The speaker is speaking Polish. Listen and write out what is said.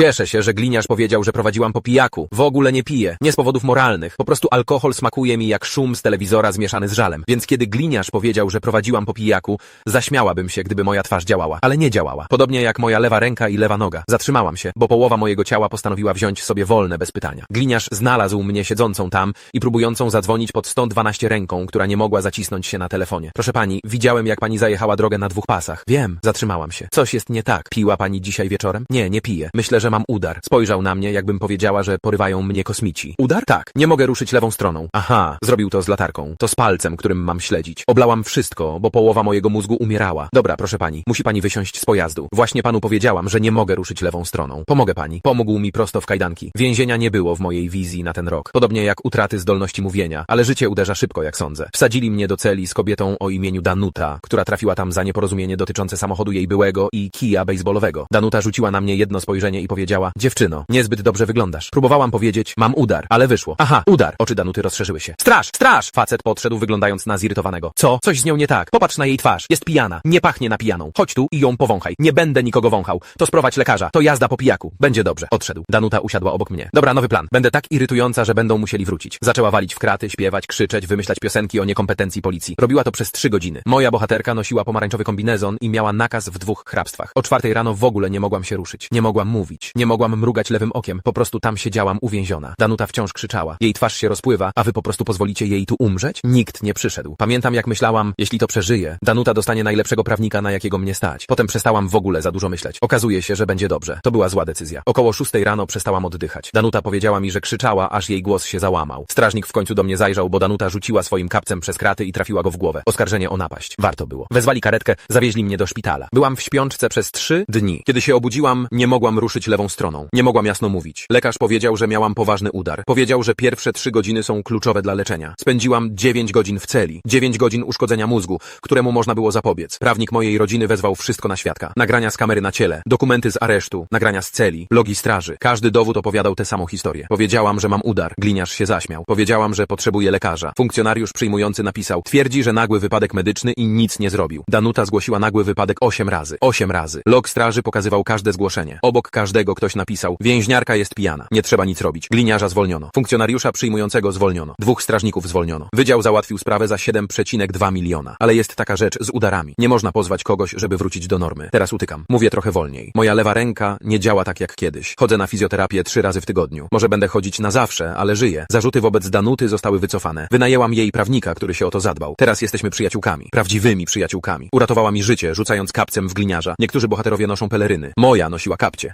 Cieszę się, że gliniarz powiedział, że prowadziłam po pijaku. W ogóle nie piję. Nie z powodów moralnych. Po prostu alkohol smakuje mi jak szum z telewizora zmieszany z żalem. Więc kiedy gliniarz powiedział, że prowadziłam po pijaku, zaśmiałabym się, gdyby moja twarz działała. Ale nie działała. Podobnie jak moja lewa ręka i lewa noga. Zatrzymałam się, bo połowa mojego ciała postanowiła wziąć sobie wolne bez pytania. Gliniarz znalazł mnie siedzącą tam i próbującą zadzwonić pod 112 ręką, która nie mogła zacisnąć się na telefonie. Proszę pani, widziałem jak pani zajechała drogę na dwóch pasach. Wiem, zatrzymałam się. Coś jest nie tak. Piła pani dzisiaj wieczorem? Nie, nie piję. Myślę, że mam udar. Spojrzał na mnie, jakbym powiedziała, że porywają mnie kosmici. Udar? Tak. Nie mogę ruszyć lewą stroną. Aha, zrobił to z latarką. To z palcem, którym mam śledzić. Oblałam wszystko, bo połowa mojego mózgu umierała. Dobra, proszę pani, musi pani wysiąść z pojazdu. Właśnie panu powiedziałam, że nie mogę ruszyć lewą stroną. Pomogę pani. Pomógł mi prosto w kajdanki. Więzienia nie było w mojej wizji na ten rok. Podobnie jak utraty zdolności mówienia, ale życie uderza szybko, jak sądzę. Wsadzili mnie do celi z kobietą o imieniu Danuta, która trafiła tam za nieporozumienie dotyczące samochodu jej byłego i kija baseballowego. Danuta rzuciła na mnie jedno spojrzenie i powiedziała: Dziewczyno, niezbyt dobrze wyglądasz. Próbowałam powiedzieć: Mam udar, ale wyszło. Aha, udar. Oczy Danuty rozszerzyły się. Straż! Straż! Facet podszedł, wyglądając na zirytowanego. Co? Coś z nią nie tak. Popatrz na jej twarz. Jest pijana. Nie pachnie na pijaną. Chodź tu i ją powąchaj. Nie będę nikogo wąchał. To sprowadź lekarza. To jazda po pijaku. Będzie dobrze. Odszedł. Danuta usiadła obok mnie. Dobra, nowy plan. Będę tak irytująca, że będą musieli wrócić. Zaczęła walić w kraty, śpiewać, krzyczeć, wymyślać piosenki o niekompetencji policji. Robiła to przez trzy godziny. Moja bohaterka nosiła pomarańczowy kombinezon i miała nakaz w dwóch hrabstwach. O czwartej rano w ogóle nie mogłam się ruszyć. Nie mogłam mówić. Nie mogłam mrugać lewym okiem. Po prostu tam siedziałam uwięziona. Danuta wciąż krzyczała. Jej twarz się rozpływa, a wy po prostu pozwolicie jej tu umrzeć? Nikt nie przyszedł. Pamiętam jak myślałam, jeśli to przeżyje, Danuta dostanie najlepszego prawnika, na jakiego mnie stać. Potem przestałam w ogóle za dużo myśleć. Okazuje się, że będzie dobrze. To była zła decyzja. Około szóstej rano przestałam oddychać. Danuta powiedziała mi, że krzyczała, aż jej głos się załamał. Strażnik w końcu do mnie zajrzał, bo Danuta rzuciła swoim kapcem przez kraty i trafiła go w głowę. Oskarżenie o napaść. Warto było. Wezwali karetkę, zawieźli mnie do szpitala. Byłam w śpiączce przez trzy dni. Kiedy się obudziłam, nie mogłam ruszyć lewą stroną. Nie mogłam jasno mówić. Lekarz powiedział, że miałam poważny udar. Powiedział, że pierwsze trzy godziny są kluczowe dla leczenia. Spędziłam dziewięć godzin w celi. dziewięć godzin uszkodzenia mózgu, któremu można było zapobiec. Prawnik mojej rodziny wezwał wszystko na świadka. Nagrania z kamery na ciele, dokumenty z aresztu, nagrania z celi, logi straży. Każdy dowód opowiadał tę samą historię. Powiedziałam, że mam udar. Gliniarz się zaśmiał. Powiedziałam, że potrzebuję lekarza. Funkcjonariusz przyjmujący napisał, twierdzi, że nagły wypadek medyczny i nic nie zrobił. Danuta zgłosiła nagły wypadek osiem razy. Osiem razy. Log straży pokazywał każde zgłoszenie. Obok każdego ktoś napisał, więźniarka jest pijana. Nie trzeba nic robić. Gliniarza zwolniono. Funkcjonariusza przyjmującego zwolniono. Dwóch strażników zwolniono. Wydział załatwił sprawę za 7,2 miliona. Ale jest taka rzecz z udarami. Nie można pozwać kogoś, żeby wrócić do normy. Teraz utykam. Mówię trochę wolniej. Moja lewa ręka nie działa tak jak kiedyś. Chodzę na fizjoterapię trzy razy w tygodniu. Może będę chodzić na zawsze, ale żyję. Zarzuty wobec Danuty zostały wycofane. Wynajęłam jej prawnika, który się o to zadbał. Teraz jesteśmy przyjaciółkami. Prawdziwymi przyjaciółkami. Uratowała mi życie, rzucając kapcem w gliniarza. Niektórzy bohaterowie noszą peleryny. Moja nosiła kapcie.